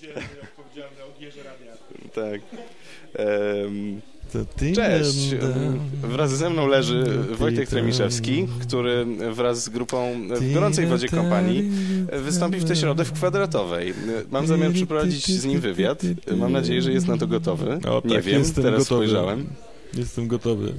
Dzielny, odpowiedzialny o gierze radia. Tak. Cześć! Wraz ze mną leży Wojtek Tremiszewski, który wraz z grupą w gorącej wodzie kompanii wystąpi w tę środę w kwadratowej. Mam zamiar przeprowadzić z nim wywiad. Mam nadzieję, że jest na to gotowy. O, tak, Nie wiem, teraz gotowy. spojrzałem. Jestem gotowy.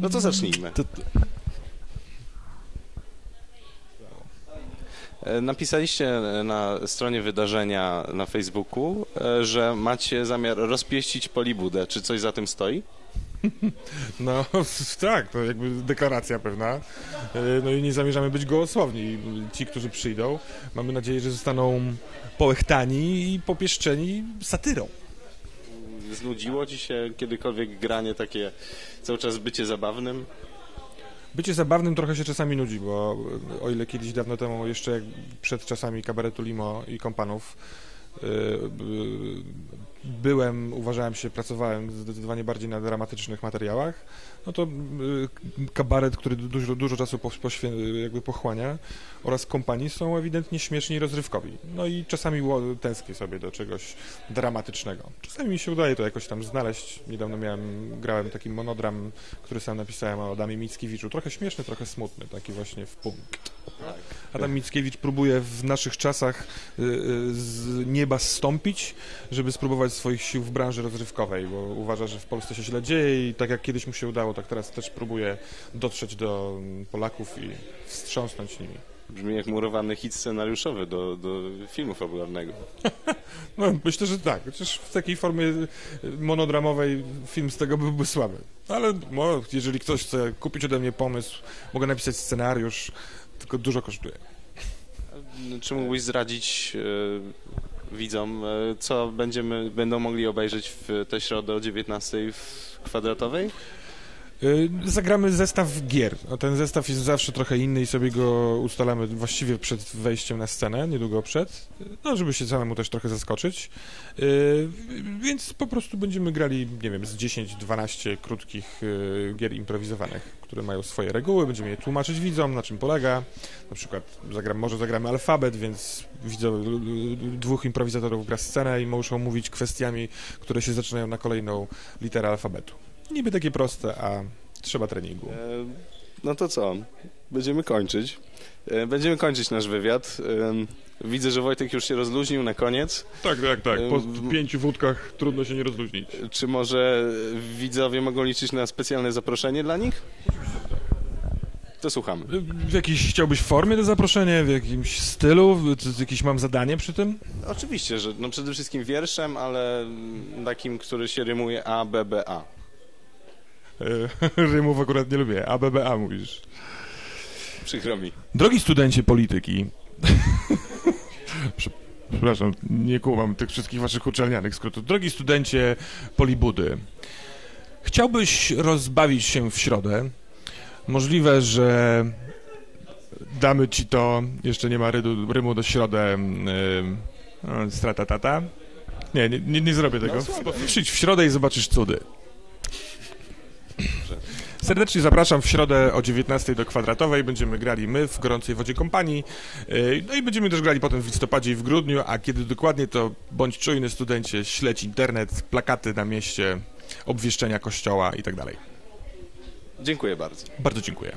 No to zacznijmy. Napisaliście na stronie wydarzenia na Facebooku, e, że macie zamiar rozpieścić polibudę. Czy coś za tym stoi? No tak, to jakby deklaracja pewna. E, No i nie zamierzamy być gołosłowni. Ci, którzy przyjdą, mamy nadzieję, że zostaną połechtani i popieszczeni satyrą. Znudziło ci się kiedykolwiek granie takie, cały czas bycie zabawnym? Bycie zabawnym trochę się czasami nudzi, bo o ile kiedyś dawno temu, jeszcze przed czasami kabaretu Limo i kompanów, y, y, byłem, uważałem się, pracowałem zdecydowanie bardziej na dramatycznych materiałach, no to y, kabaret, który dużo, dużo czasu jakby pochłania oraz kompanii są ewidentnie śmieszni i rozrywkowi. No i czasami tęsknię sobie do czegoś dramatycznego. Czasami mi się udaje to jakoś tam znaleźć. Niedawno miałem, grałem taki monodram, który sam napisałem o Adamie Mickiewiczu. Trochę śmieszny, trochę smutny, taki właśnie w punkt. Adam Mickiewicz próbuje w naszych czasach y, y, nieba zstąpić, żeby spróbować swoich sił w branży rozrywkowej, bo uważa, że w Polsce się źle dzieje i tak jak kiedyś mu się udało, tak teraz też próbuje dotrzeć do mm, Polaków i wstrząsnąć nimi. Brzmi jak murowany hit scenariuszowy do, do filmu fabularnego. No, myślę, że tak. Chociaż w takiej formie y, monodramowej film z tego byłby słaby. Ale no, jeżeli ktoś chce kupić ode mnie pomysł, mogę napisać scenariusz, tylko dużo kosztuje. Czy mógłbyś zdradzić e, widzom, e, co będziemy, będą mogli obejrzeć w tę środę o 19 w kwadratowej? Y, Zagramy zestaw gier. Ten zestaw jest zawsze trochę inny i sobie go ustalamy właściwie przed wejściem na scenę, niedługo przed, no żeby się samemu też trochę zaskoczyć. Y, Więc po prostu będziemy grali, nie wiem, z 10-12 krótkich y, gier improwizowanych, które mają swoje reguły, będziemy je tłumaczyć widzom, na czym polega. Na przykład zagram, może zagramy alfabet, więc widzowie, dwóch improwizatorów gra scenę i muszą mówić kwestiami, które się zaczynają na kolejną literę alfabetu. Niby takie proste, a trzeba treningu. E, No to co? Będziemy kończyć. E, Będziemy kończyć nasz wywiad. E, Widzę, że Wojtek już się rozluźnił na koniec. Tak, tak, tak. Po pięciu wódkach trudno się nie rozluźnić. Czy może widzowie mogą liczyć na specjalne zaproszenie dla nich? To słuchamy. W jakiejś chciałbyś formie to zaproszenie, w jakimś stylu? Czy jakieś mam zadanie przy tym? Oczywiście, że no przede wszystkim wierszem, ale takim, który się rymuje A, B, B, A. E, Rymów akurat nie lubię. ABBA mówisz. Przykro mi. Drogi studencie polityki. Prze- Przepraszam, nie kumam tych wszystkich waszych uczelnianych skrótów. Drogi studencie Polibudy. Chciałbyś rozbawić się w środę. Możliwe, że damy ci to, jeszcze nie ma rydu, rymu do środę, yy, strata tata. Nie, nie, nie, zrobię tego. Przyjdź w środę i zobaczysz cudy. Serdecznie zapraszam w środę o 19 do kwadratowej. Będziemy grali my w gorącej wodzie kompanii. Yy, No i będziemy też grali potem w listopadzie i w grudniu, a kiedy dokładnie to bądź czujny studencie, śledź internet, plakaty na mieście, obwieszczenia kościoła i tak dalej. Dziękuję bardzo. Bardzo dziękuję.